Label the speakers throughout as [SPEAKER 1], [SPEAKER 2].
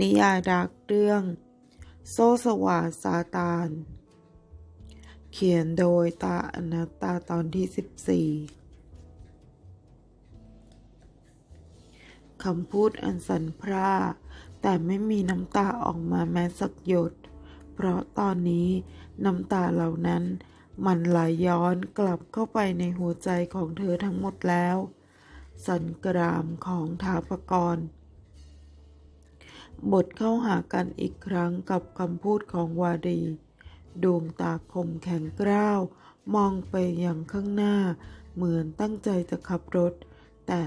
[SPEAKER 1] นิยายรักเรื่อง โซสวาซาตาน เขียนโดยตาอนัตตาตอนที่ 14 คำพูดอันสันพร่า แต่ไม่มีน้ำตาออกมาแม้สักหยด เพราะตอนนี้น้ำตาเหล่านั้นมันไหลย้อนกลับเข้าไปในหัวใจของเธอทั้งหมดแล้ว สันกรามของทาปกรณ บทเข้าหากันอีกครั้งกับคำพูดของวารี ดวงตาคมแข็งกร้าว มองไปอย่างข้างหน้า เหมือนตั้งใจจะขับรถ แต่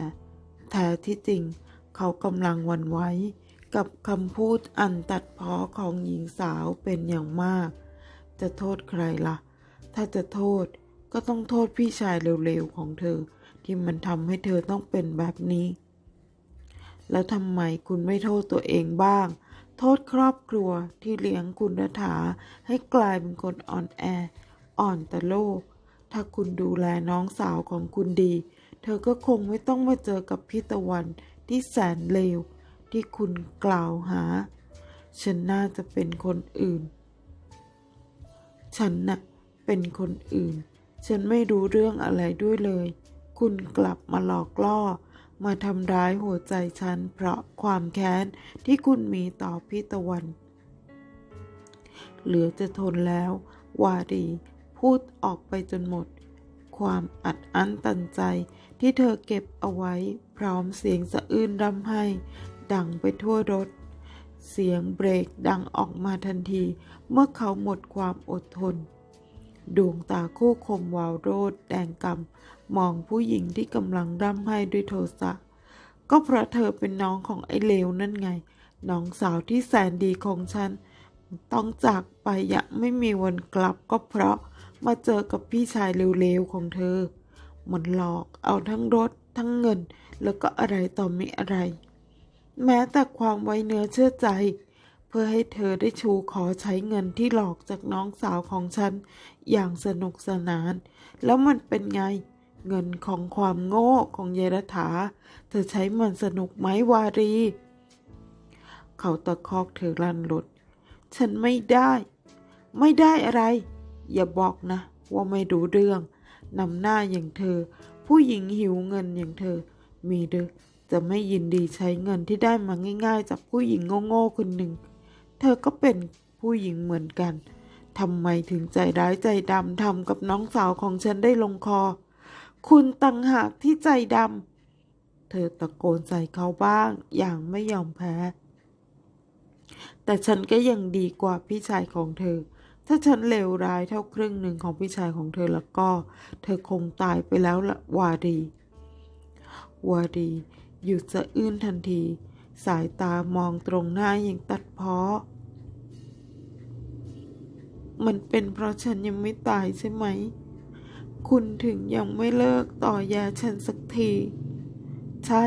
[SPEAKER 1] แท้ที่จริงเขากำลังหวันไหวกับคำพูดอันตัดพ้อของหญิงสาวเป็นอย่างมาก จะโทษใครล่ะ ถ้าจะโทษก็ต้องโทษพี่ชายเร็วๆของเธอ ที่มันทำให้เธอต้องเป็นแบบนี้ แล้วทำไมคุณไม่โทษตัวเองบ้าง โทษครอบครัวที่เลี้ยงคุณรัฐาให้กลายเป็นคนอ่อนแอ อ่อนต่โลก ถ้าคุณดูแลน้องสาวของคุณดี เธอก็คงไม่ต้องมาเจอกับพี่ตะวันที่แสนเลวที่คุณกล่าวหา ฉันน่าจะเป็นคนอื่น ฉันน่ะเป็นคนอื่น ฉันไม่รู้เรื่องอะไรด้วยเลย คุณกลับมาหลอกล่อ มาทำร้ายหัวใจฉัน เพราะความแค้นที่คุณมีต่อพี่ตะวัน เหลือจะทนแล้ว วารีพูดออกไปจนหมด ความอัดอั้นตันใจที่เธอเก็บเอาไว้ พร้อมเสียงสะอื้นรำไห้ดังไปทั่วรถ เสียงเบรกดังออกมาทันที เมื่อเขาหมดความอดทน ดวงตาคู่คมวาวโรดแดงกำ มองผู้หญิงที่กำลังร่ำไห้ด้วยโทสะ ก็เพราะเธอเป็นน้องของไอ้เลวนั่นไง น้องสาวที่แสนดีของฉัน ต้องจากไปอย่างไม่มีวันกลับก็เพราะมาเจอกับพี่ชายเลวๆของเธอ มันหลอกเอาทั้งรถทั้งเงิน แล้วก็อะไรต่อมีอะไร แม้แต่ความไว้เนื้อเชื่อใจ เพื่อให้เธอได้ชูขอใช้เงินที่หลอกจากน้องสาวของฉัน อย่างสนุกสนาน แล้วมันเป็นไง เงินของความโง่ของเยรถา เธอใช้มันสนุกไหมวารี เขาตะคอกเธอลั่นรถฉันไม่ได้ ไม่ได้อะไร อย่าบอกนะ ว่าไม่รู้เรื่องนำหน้าอย่างเธอ ผู้หญิงหิวเงินอย่างเธอ มีเด้อจะไม่ยินดีใช้เงินที่ได้มาง่าย ๆ จากผู้หญิงโง่ๆคนหนึ่ง เธอก็เป็นผู้หญิงเหมือนกันทำไมถึงใจร้ายใจดำทำกับน้องสาวของฉันได้ลงคอ คุณตังหากที่ใจดำ เธอตะโกนใส่เขาบ้างอย่างไม่ยอมแพ้ แต่ฉันก็ยังดีกว่าพี่ชายของเธอ ถ้าฉันเลวร้ายเท่าครึ่งหนึ่งของพี่ชายของเธอแล้วก็ เธอคงตายไปแล้วละวาดี วาดีหยุดสะอื้นทันที สายตามองตรงหน้าอย่างตัดเพ้อมันเป็นเพราะฉันยังไม่ตายใช่ไหม คุณถึงยังไม่เลิกต่อยาฉันสักที ใช่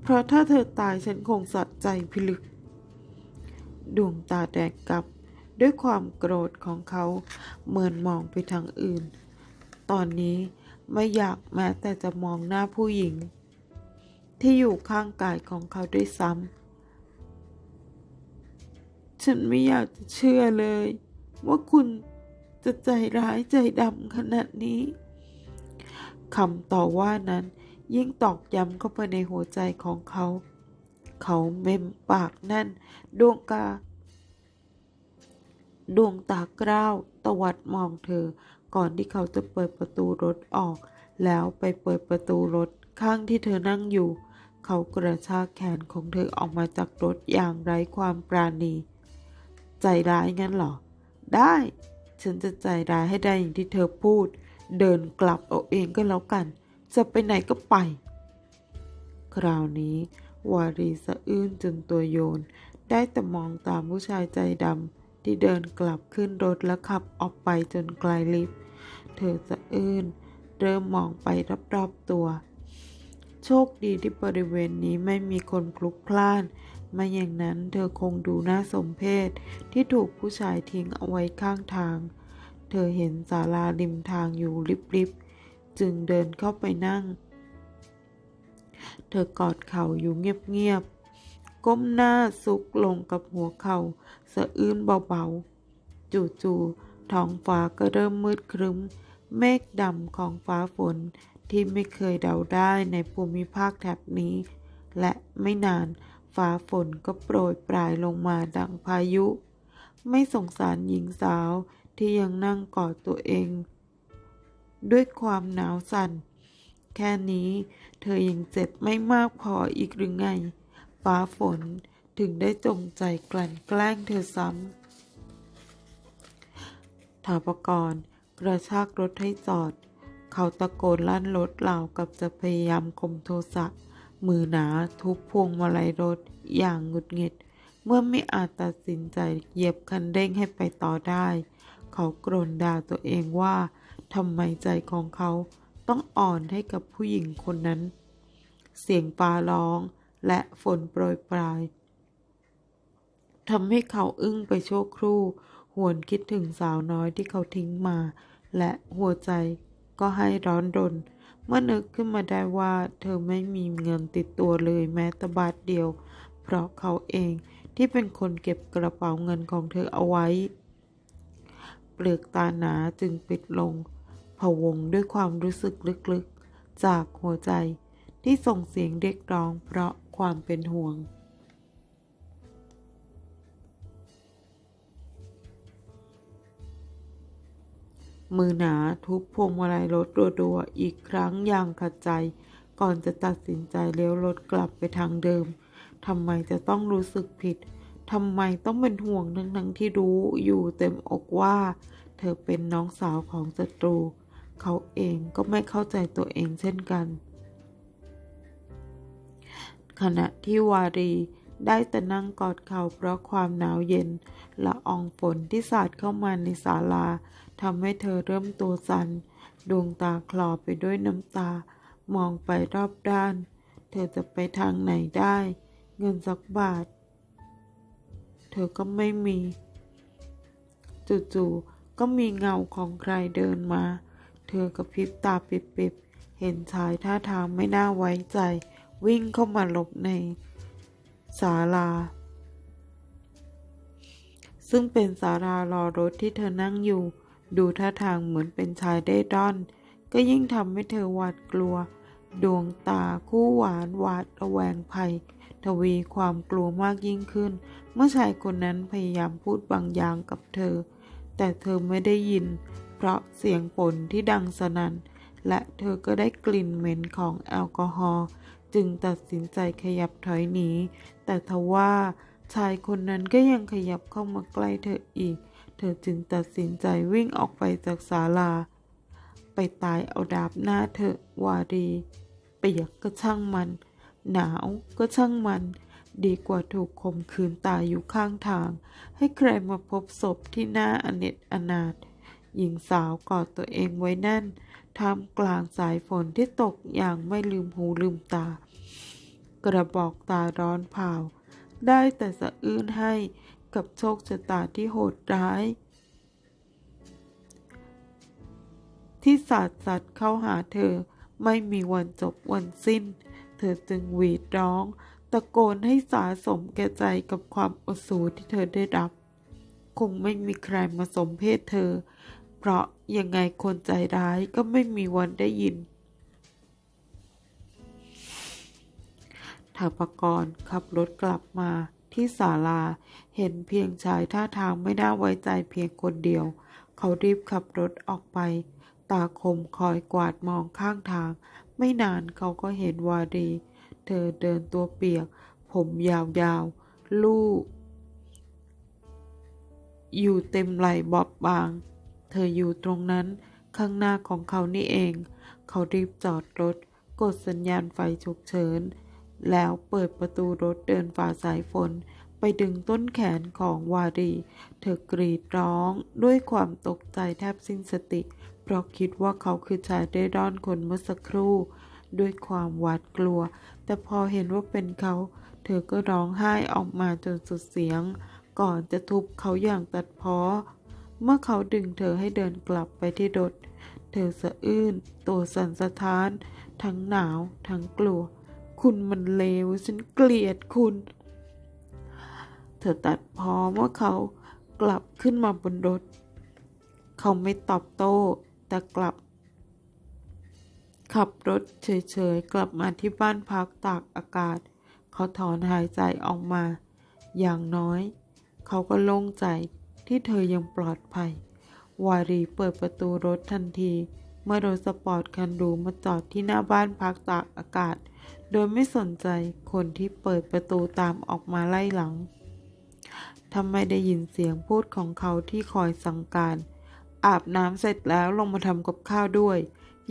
[SPEAKER 1] เพราะถ้าเธอตายฉันคงสัดใจพิลึก ดวงตาแดงกับด้วยความโกรธของเขาเหมือนมองไปทางอื่น ตอนนี้ไม่อยากแม้แต่จะมองหน้าผู้หญิง ที่อยู่ข้างกายของเขาด้วยซ้ำ ฉันไม่อยากจะเชื่อเลย ว่าคุณจะใจร้ายใจดำขนาดนี้ คำต่อว่านั้น ยิ่งตอกย้ำเข้าไปในหัวใจของเขา เขาเม้มปากแน่น ดวงกา ดวงตากร้าวตวัดมองเธอ ก่อนที่เขาจะเปิดประตูรถออก แล้วไปเปิดประตูรถข้างที่เธอนั่งอยู่ เขากระชากแขนของเธอออกมาจากรถอย่างไร้ความปราณี ใจร้ายงั้นเหรอ ได้ ฉันจะใจร้ายให้ได้อย่างที่เธอพูด เดินกลับเอาเองก็แล้วกัน จะไปไหนก็ไป คราวนี้ วารีสะอื้นจนตัวโยน ได้แต่มองตามผู้ชายใจดำที่เดินกลับขึ้นรถและขับออกไปจนไกลลิฟต์ เธอสะอื้นเริ่มมองไปรอบๆตัว โชคดีที่บริเวณนี้ไม่มีคนพลุกพล่านไม่อย่างนั้นเธอคงดูน่าสมเพชที่ถูกผู้ชายทิ้งเอาไว้ข้างทาง เธอเห็นศาลาริมทางอยู่ริบๆ จึงเดินเข้าไปนั่ง เธอกอดเข่าอยู่เงียบๆ ก้มหน้าซุกลงกับหัวเขา่าสะอื้นเบาๆ จู่ๆ ท้องฟ้าก็เริ่มมืดครึ้ม เมฆดำของฟ้าฝนที่ไม่เคยเดาได้ในภูมิภาคแถบนี้ และไม่นานฟ้าฝนก็โปรยปลายลงมาดังพายุ ไม่สงสารหญิงสาว ที่ยังนั่งกอดตัวเอง ด้วยความหนาวสั่น แค่นี้เธอยังเจ็บไม่มากพออีกหรือไง ฟ้าฝนถึงได้จงใจกลั่นแกล้งเธอซ้ำถาปกรณ์กระชากรถให้จอด เขาตะโกนลั่นรถเหล่ากับจะพยายามข่มโทสะ มือหนาทุบพวงมาลัยรถอย่างหงุดหงิด เมื่อไม่อาจตัดสินใจเหยียบคันเร่งให้ไปต่อได้ เขาโกรนด่าตัวเองว่าทำไมใจของเขาต้องอ่อนให้กับผู้หญิงคนนั้น เสียงฟ้าร้องและฝนโปรยปลายทำให้เขาอึ้งไปชั่วครู่ หวนคิดถึงสาวน้อยที่เขาทิ้งมา และหัวใจก็ให้ร้อนรน เมื่อนึกขึ้นมาได้ว่าเธอไม่มีเงินติดตัวเลยแม้แต่บาทเดียว เพราะเขาเองที่เป็นคนเก็บกระเป๋าเงินของเธอเอาไว้ เปลือกตาหนาจึงปิดลงผวงด้วยความรู้สึกลึกๆ จากหัวใจที่ส่งเสียงเรียกร้องเพราะความเป็นห่วง มือหนาทุบพวงมาลัยรถรัวๆ อีกครั้งอย่างขัดใจ ก่อนจะตัดสินใจเลี้ยวรถกลับไปทางเดิมทำไมจะต้องรู้สึกผิด ทำไมต้องเป็นห่วงทั้งทั้งที่รู้อยู่เต็มอกว่า เธอเป็นน้องสาวของศัตรู เขาเองก็ไม่เข้าใจตัวเองเช่นกัน ขณะที่วารีได้แต่นั่งกอดเข่าเพราะความหนาวเย็นละอองฝนที่สาดเข้ามาในศาลาทำให้เธอเริ่มตัวสัน่นดวงตาคลอไปด้วยน้ำตา มองไปรอบด้าน เธอจะไปทางไหนได้ เงินสักบาท เธอก็ไม่มี จู่ๆก็มีเงาของใครเดินมา เธอกระพริบตาปิบๆ เห็นชายท่าทางไม่น่าไว้ใจ วิ่งเข้ามาหลบในศาลา ซึ่งเป็นศาลารอรถที่เธอนั่งอยู่ ดูท่าทางเหมือนเป็นชายเด้ร่อน ก็ยิ่งทำให้เธอหวาดกลัว ดวงตาคู่หวานหวาดระแวงภัย ทวีความกลัวมากยิ่งขึ้น เมื่อชายคนนั้นพยายามพูดบางอย่างกับเธอ แต่เธอไม่ได้ยิน เพราะเสียงฝนที่ดังสนั่นและเธอก็ได้กลิ่นเหม็นของแอลกอฮอล์จึงตัดสินใจขยับถอยหนี แต่ทว่าชายคนนั้นก็ยังขยับเข้ามาใกล้เธออีก เธอจึงตัดสินใจวิ่งออกไปจากศาลา ไปตายเอาดาบหน้าเธอวารีเปียกก็ช่างมัน หนาวก็ช่างมัน ดีกว่าถูกข่มขืนตายอยู่ข้างทาง ให้ใครมาพบศพที่หน้าอเนจอนาถหญิงสาวกอดตัวเองไว้แน่นท่ามกลางสายฝนที่ตกอย่างไม่ลืมหูลืมตา กระบอกตาร้อนเผาได้แต่สะอื้นให้กับโชคชะตาที่โหดร้าย ที่สาดสัตว์เข้าหาเธอไม่มีวันจบวันสิ้น เธอจึงหวีดร้อง ตะโกนให้สาสมแก่ใจกับความอดสูที่เธอได้รับ คงไม่มีใครมาสมเพศเธอ เพราะยังไงคนใจร้ายก็ไม่มีวันได้ยินถาปกรณ์ขับรถกลับมาที่ศาลา เห็นเพียงชายท่าทางไม่น่าไว้ใจเพียงคนเดียว เขารีบขับรถออกไป ตาคมคอยกวาดมองข้างทาง ไม่นานเขาก็เห็นวารี เธอเดินตัวเปียก ผมยาวๆ ลูกอยู่เต็มไหล่บอบบาง เธออยู่ตรงนั้นข้างหน้าของเขานี่เอง เขารีบจอดรถ กดสัญญาณไฟฉุกเฉิน แล้วเปิดประตูรถเดินฝ่าสายฝน ไปดึงต้นแขนของวารี เธอกรีดร้องด้วยความตกใจแทบสิ้นสติ เพราะคิดว่าเขาคือชายได้ร่อนคนเมื่อสักครู่ ด้วยความหวาดกลัว แต่พอเห็นว่าเป็นเขา เธอก็ร้องไห้ออกมาจนสุดเสียง ก่อนจะทุบเขาอย่างตัดพ้อ เมื่อเขาดึงเธอให้เดินกลับไปที่รถเธอสะอื้น ตัวสั่นสะท้าน ทั้งหนาว ทั้งกลัว คุณมันเลว ฉันเกลียดคุณ เธอตัดพอเมื่อเขากลับขึ้นมาบนรถ เขาไม่ตอบโต้ แต่กลับ ขับรถเฉยๆ กลับมาที่บ้านพักตากอากาศ เขาถอนหายใจออกมา อย่างน้อย เขาก็โล่งใจที่เธอยังปลอดภัย วารีเปิดประตูรถทันที เมื่อรถสปอร์ตคันหรูมาจอดที่หน้าบ้านพักตากอากาศ โดยไม่สนใจคนที่เปิดประตูตามออกมาไล่หลังทำไมได้ยินเสียงพูดของเขาที่คอยสั่งการ อาบน้ำเสร็จแล้วลงมาทำกับข้าวด้วย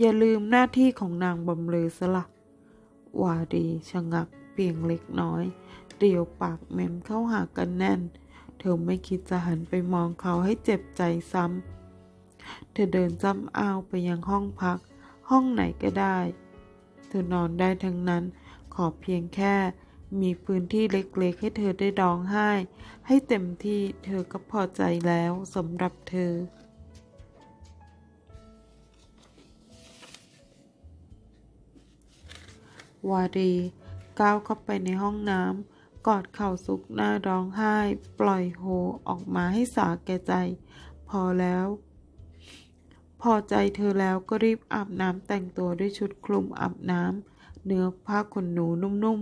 [SPEAKER 1] อย่าลืมหน้าที่ของนางบำเรอซะละวารีชะงักเพียงเล็กน้อยเรียวปากเมมเข้าหากันแน่น เธอไม่คิดจะหันไปมองเขาให้เจ็บใจซ้ำ เธอเดินจ้ำอ้าวไปยังห้องพัก ห้องไหนก็ได้ เธอนอนได้ทั้งนั้น ขอเพียงแค่มีพื้นที่เล็กๆ ให้เธอได้ร้องไห้ ให้เต็มที่เธอก็พอใจแล้วสำหรับเธอ วารีก้าวเข้าไปในห้องน้ำกอดเข่าสุกหน้าร้องไห้ ปล่อยโฮออกมาให้สาแก่ใจ พอแล้ว พอใจเธอแล้วก็รีบอาบน้ำแต่งตัวด้วยชุดคลุมอาบน้ำเนื้อผ้าขนหนูนุ่ม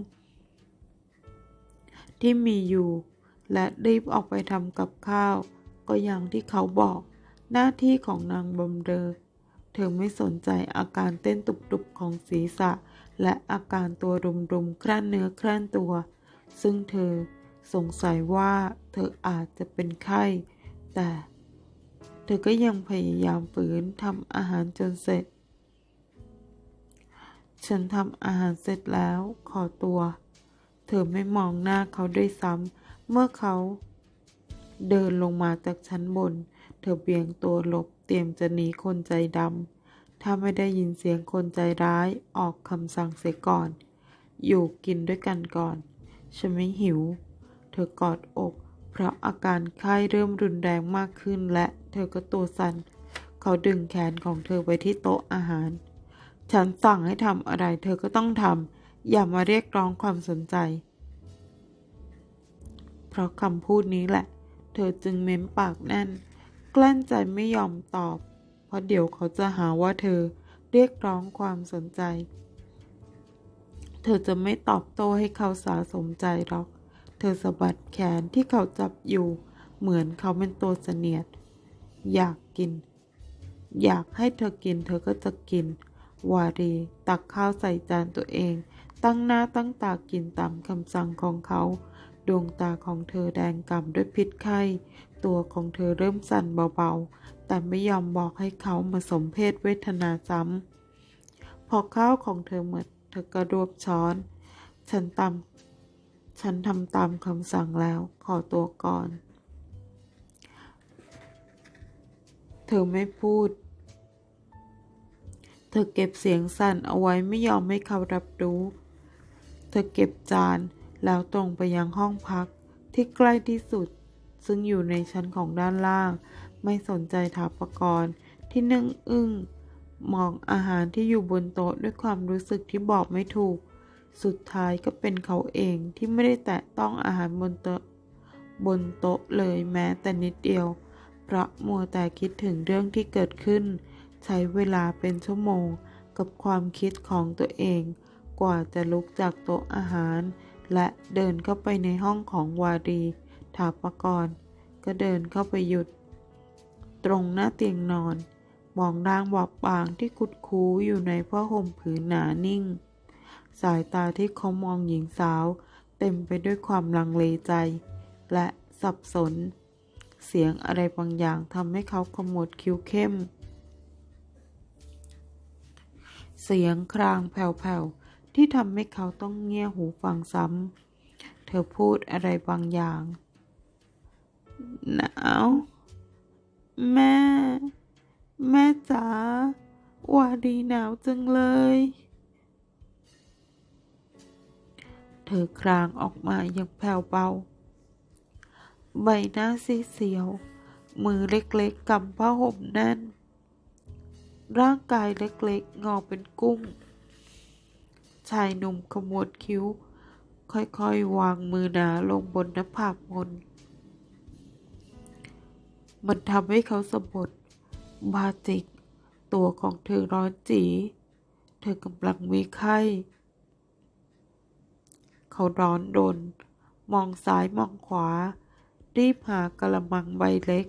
[SPEAKER 1] ๆ ที่มีอยู่ และรีบออกไปทำกับข้าว ก็อย่างที่เขาบอก หน้าที่ของนางบำเรอเธอไม่สนใจอาการเต้นตุบๆของศีรษะ และอาการตัวรุมๆครั่นเนื้อครั่นตัว ซึ่งเธอสงสัยว่าเธออาจจะเป็นไข้ แต่ เธอก็ยังพยายามฝืนทำอาหารจนเสร็จ ฉันทำอาหารเสร็จแล้วขอตัว เธอไม่มองหน้าเขาด้วยซ้ำเมื่อเขา เดินลงมาจากชั้นบน เธอเบี่ยงตัวหลบเตรียมจะหนีคนใจดำ ถ้าไม่ได้ยินเสียงคนใจร้ายออกคำสั่งเสียก่อน อยู่กินด้วยกันก่อน ฉันไม่หิว เธอกอดอก เพราะอาการไข้เริ่มรุนแรงมากขึ้นและเธอก็ตัวสั่น เขาดึงแขนของเธอไปที่โต๊ะอาหาร ฉันสั่งให้ทำอะไรเธอก็ต้องทำ อย่ามาเรียกร้องความสนใจ เพราะคำพูดนี้แหละ เธอจึงเม้มปากแน่น กลั้นใจไม่ยอมตอบ เพราะเดี๋ยวเขาจะหาว่าเธอเรียกร้องความสนใจ เธอจะไม่ตอบโต้ให้เขาสาสมใจหรอก เธอสะบัดแขนที่เขาจับอยู่ เหมือนเขาเป็นตัวเสนียด อยากกิน อยากให้เธอกิน เธอก็จะกิน วารี ตักข้าวใส่จานตัวเอง ตั้งหน้าตั้งตากินตามคำสั่งของเขา ดวงตาของเธอแดงก่ำด้วยพิษไข้ ตัวของเธอเริ่มสั่นเบาๆ แต่ไม่ยอมบอกให้เขามาสมเพศเวทนาซ้ำ พอข้าวของเธอหมด เธอก็รวบช้อน ฉันตามฉันทำตามคำสั่งแล้ว ขอตัวก่อน เธอไม่พูด เธอเก็บเสียงสั่นเอาไว้ไม่ยอมให้เขารับรู้ เธอเก็บจานแล้วตรงไปยังห้องพักที่ใกล้ที่สุด ซึ่งอยู่ในชั้นของด้านล่าง ไม่สนใจถาปกรณ์ที่นึ่งอึ้งมองอาหารที่อยู่บนโต๊ะด้วยความรู้สึกที่บอกไม่ถูก สุดท้ายก็เป็นเขาเองที่ไม่ได้แตะต้องอาหารบนโต๊ะบนโต๊ะเลยแม้แต่นิดเดียว เพราะมัวแต่คิดถึงเรื่องที่เกิดขึ้น ใช้เวลาเป็นชั่วโมงกับความคิดของตัวเอง กว่าจะลุกจากโต๊ะอาหาร และเดินเข้าไปในห้องของวารีถาปกรณ์ก็เดินเข้าไปหยุด ตรงหน้าเตียงนอน มองร่างบอบบางที่คุดคูอยู่ในผ้าห่มผืนหนานิ่ง สายตาที่เขามองหญิงสาว เต็มไปด้วยความลังเลใจ และสับสน เสียงอะไรบางอย่างทำให้เขาขมวดคิ้วเข้ม เสียงครางแผ่วๆ ที่ทำให้เขาต้องเงี่ยหูฟังซ้ำ เธอพูดอะไรบางอย่างหนาว แม่ แม่จ๋าว่าดีหนาวจังเลย เธอครางออกมาอย่างแผ่วเบา ใบหน้าซีเสียว มือเล็กๆกำผ้าห่มแน่น ร่างกายเล็กๆ งอเป็นกุ้ง ชายหนุ่มขมวดคิ้ว ค่อยๆ วางมือหนาลงบนหน้าผากมน มันทำให้เขาสะบดบาจิก ตัวของเธอร้อนจี เธอกำลังมีไข้ เขาร้อนรน มองซ้ายมองขวา รีบหากระมังใบเล็ก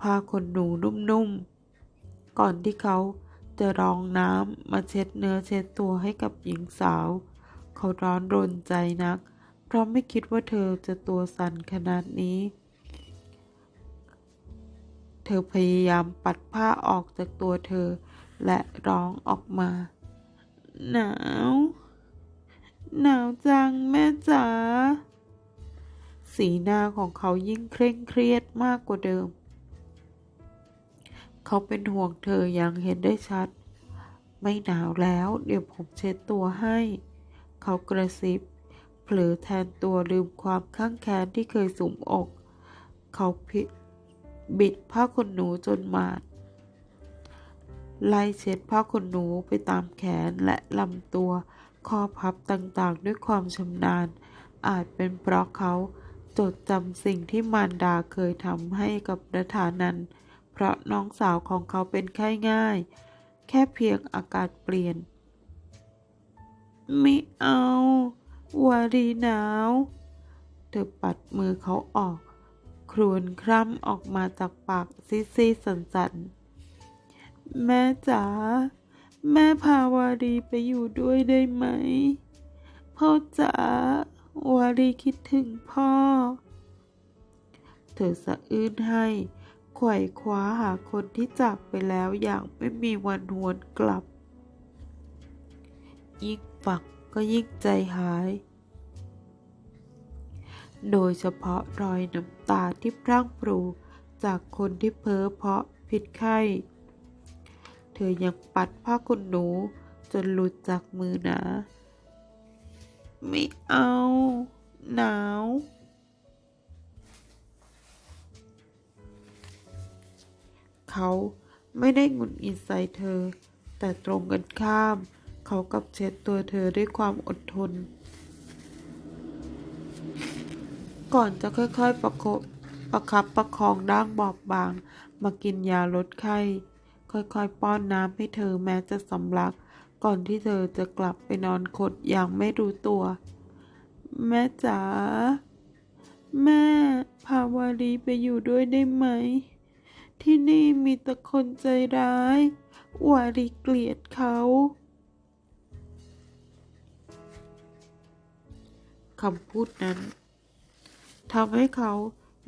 [SPEAKER 1] ผ้าขนหนูนุ่มๆ ก่อนที่เขาจะรองน้ำมาเช็ดเนื้อเช็ดตัวให้กับหญิงสาว เขาร้อนรนใจนัก เพราะไม่คิดว่าเธอจะตัวสั่นขนาดนี้ ธอพยายามปัดผ้าออกจากตัวเธอ และร้องออกมา หนาว หนาวจังแม่จ๋าสีหน้าของเขายิ่งเคร่งเครียดมากกว่าเดิม เขาเป็นห่วงเธออย่างเห็นได้ชัด ไม่หนาวแล้วเดี๋ยวผมเช็ดตัวให้ เขากระซิบ เผลอแทนตัวลืมความข้างแค้นที่เคยสุมอก เขาพิ บิดผ้าขนหนูจนมาด ไล่เช็ดผ้าขนหนูไปตามแขนและลำตัว ข้อพับต่างๆ ด้วยความชำนาญ อาจเป็นเพราะเขาจดจำสิ่งที่มารดาเคยทำให้กับรัฐานันเพราะน้องสาวของเขาเป็นไข้ง่าย แค่เพียงอากาศเปลี่ยน ไม่เอา วารีหนาว เธอปัดมือเขาออก ครวญคร่ำออกมาจากปากซีซีสันสันแม่จ๋าแม่พาวารีไปอยู่ด้วยได้ไหม พ่อจ๋าวารีคิดถึงพ่อ เธอสะอื้นให้ไขว่คว้าหาคนที่จากไปแล้วอย่างไม่มีวันหวนกลับ ยิ่งฝักก็ยิ่งใจหาย โดยเฉพาะรอยน้ำตาที่พรั่งพรูจากคนที่เพ้อเพาะพิษไข้ เธอยังปัดผ้าขนหนู จนหลุดจากมือหนา ไม่เอา หนาว เขาไม่ได้หงุดหงิดใส่เธอ แต่ตรงกันข้าม เขากับเช็ดตัวเธอด้วยความอดทน ก่อนจะค่อยๆประคบประคับประคองร่างบอบบาง มากินยาลดไข้ ค่อยๆป้อนน้ำให้เธอแม้จะสำลัก ก่อนที่เธอจะกลับไปนอนขดอย่างไม่รู้ตัว แม่จ๋าแม่พาวารีไปอยู่ด้วยได้ไหม ที่นี่มีแต่คนใจร้าย วารีเกลียดเขาคำพูดนั้น ทำให้เขา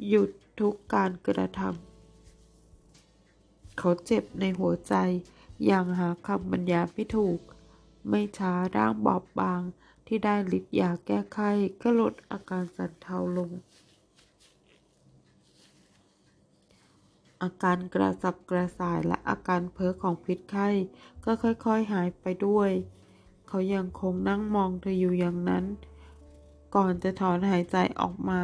[SPEAKER 1] หยุดทุกการกระทำเขาเจ็บในหัวใจอย่างหาคำบรรยายไม่ถูก ไม่ช้าร่างบอบบางที่ได้ฤทธิ์ยาแก้ไข้ก็ลดอาการสั่นเทาลง อาการกระสับกระส่ายและอาการเพ้อของพิษไข้ก็ค่อยๆหายไปด้วย เขายังคงนั่งมองเธออยู่อย่างนั้น ก่อนจะถอนหายใจออกมา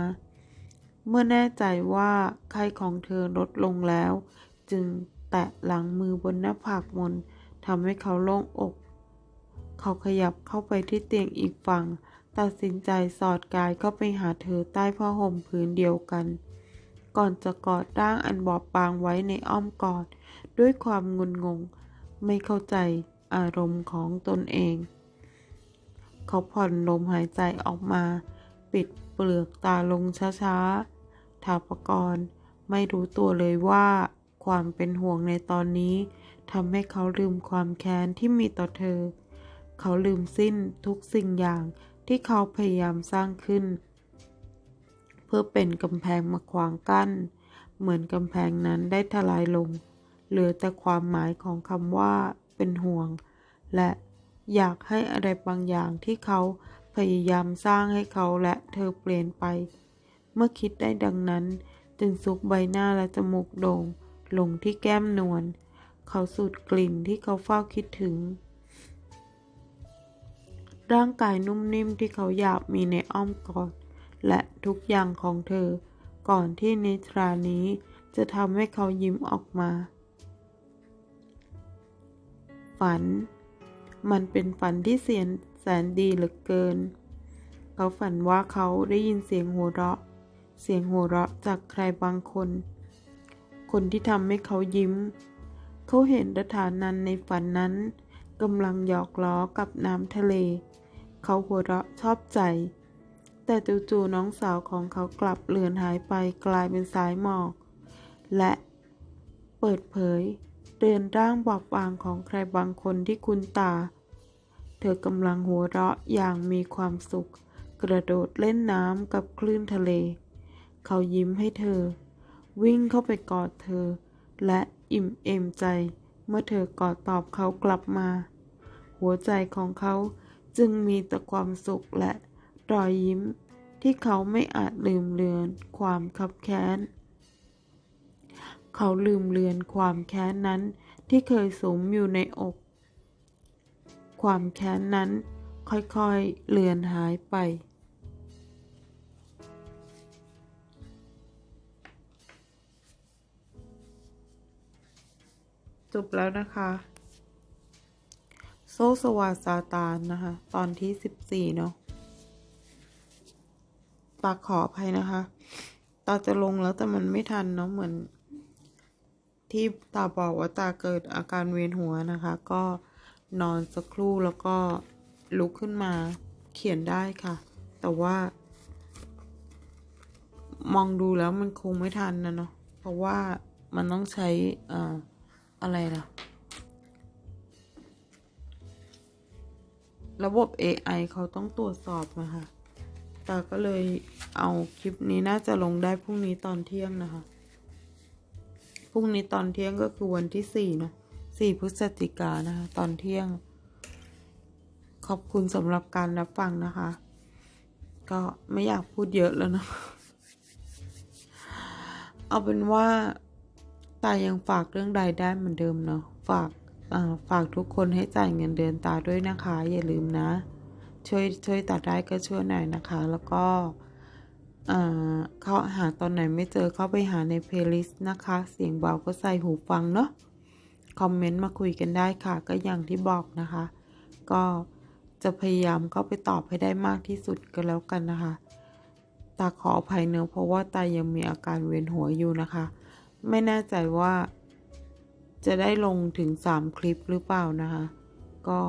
[SPEAKER 1] เมื่อแน่ใจว่าไข้ของเธอลดลงแล้ว จึงแตะหลังมือบนหน้าผากมนทำให้เขาโล่งอก เขาขยับเข้าไปที่เตียงอีกฝั่ง ตัดสินใจสอดกายเข้าไปหาเธอใต้ผ้าห่มผืนเดียวกัน ก่อนจะกอดร่างอันบอบบางไว้ในอ้อมกอด ด้วยความงุนงง ไม่เข้าใจอารมณ์ของตนเอง เขาผ่อนลมหายใจออกมา ปิดเปลือกตาลงช้าๆ ถาปกรณ์ไม่รู้ตัวเลยว่าความเป็นห่วงในตอนนี้ทำให้เขาลืมความแค้นที่มีต่อเธอ เขาลืมสิ้นทุกสิ่งอย่างที่เขาพยายามสร้างขึ้น เพื่อเป็นกำแพงมาขวางกั้น เหมือนกำแพงนั้นได้ทลายลง เหลือแต่ความหมายของคำว่าเป็นห่วง และอยากให้อะไรบางอย่างที่เขาพยายามสร้างให้เขาและเธอเปลี่ยนไป เมื่อคิดได้ดังนั้น จึงซุกใบหน้าและจมูกโด่งลงที่แก้มนวลเขาสูดกลิ่นที่เขาเฝ้าคิดถึง ร่างกายนุ่มนิ่มที่เขาอยากมีในอ้อมกอดและทุกอย่างของเธอ ก่อนที่นิทรานี้จะทำให้เขายิ้มออกมา ฝัน มันเป็นฝันที่เสียนแสนดีเหลือเกิน เขาฝันว่าเขาได้ยินเสียงหัวเราะ เสียงหัวเราะจากใครบางคน คนที่ทำให้เขายิ้ม เขาเห็นรัฐานันในฝันนั้นกำลังหยอกล้อกับน้ำทะเล เขาหัวเราะชอบใจ แต่จู่ๆน้องสาวของเขากลับเลือนหายไปกลายเป็นสายหมอก และเปิดเผยเรือนร่างบอบบางของใครบางคนที่คุ้นตา เธอกำลังหัวเราะอย่างมีความสุข กระโดดเล่นน้ำกับคลื่นทะเล เขายิ้มให้เธอ วิ่งเข้าไปกอดเธอ และอิ่มเอมใจ เมื่อเธอกอดตอบเขากลับมา หัวใจของเขาจึงมีแต่ความสุขและรอยยิ้มที่เขาไม่อาจลืมเลือน ความคับแค้น เขาลืมเลือนความแค้นนั้นที่เคยสมอยู่ในอก ความแค้นนั้นค่อยๆเลือนหายไป จบแล้วนะคะ โซสวาซาตานนะคะ ตอนที่สิบสี่เนาะตาขออภัยนะคะ ตาจะลงแล้วแต่มันไม่ทันเนาะเหมือน ที่ตาบอกว่าตาเกิดอาการเวียนหัวนะคะ ก็นอนสักครู่แล้วก็ลุกขึ้นมาเขียนได้ค่ะ แต่ว่า มองดูแล้วมันคงไม่ทันนะเนาะเพราะว่ามันต้องใช้อ่า อะไรล่ะ ระบบ AI เขาต้องตรวจสอบนะคะตาก็เลยเอาคลิปนี้น่าจะลงได้พรุ่งนี้ตอนเที่ยงนะคะ พรุ่งนี้ตอนเที่ยงก็คือวันที่สี่นะสี่พฤศจิกานะคะ ตอนเที่ยง ขอบคุณสำหรับการรับฟังนะคะ ก็ไม่อยากพูดเยอะแล้วนะ เอาเป็นว่า ตายังฝากเรื่องรายได้เหมือนเดิมเนาะฝากฝากทุกคนให้จ่ายเงินเดือนตาด้วยนะคะ อย่าลืมนะ ช่วยช่วยตาได้ก็ช่วยหน่อยนะคะ แล้วก็เข้าหาตอนไหนไม่เจอเข้าไปหาในเพลย์ลิสต์นะคะ เสียงเบาก็ใส่หูฟังเนาะคอมเมนต์มาคุยกันได้ค่ะ ก็อย่างที่บอกนะคะ ก็จะพยายามเข้าไปตอบให้ได้มากที่สุดก็แล้วกันนะคะ ตาขออภัยเนื้อเพราะว่าตายังมีอาการเวียนหัวอยู่นะคะ ไม่แน่ใจว่า จะได้ลงถึงสามคลิปหรือเปล่านะคะ ก็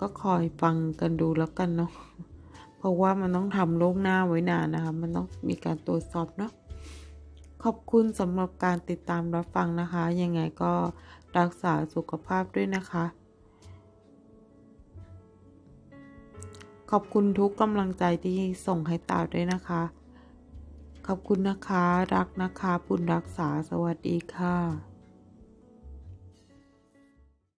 [SPEAKER 1] ก็คอยฟังกันดูแล้วกันเนาะเพราะว่ามันต้องทำโลกหน้าไว้นานนะคะ มันต้องมีการตรวจสอบเนาะขอบคุณสำหรับการติดตามรับฟังนะคะ ยังไงก็รักษาสุขภาพด้วยนะคะ ขอบคุณทุกกำลังใจที่ส่งให้ตาด้วยนะคะ ขอบคุณนะคะ รักนะคะ บุญรักษา สวัสดีค่ะ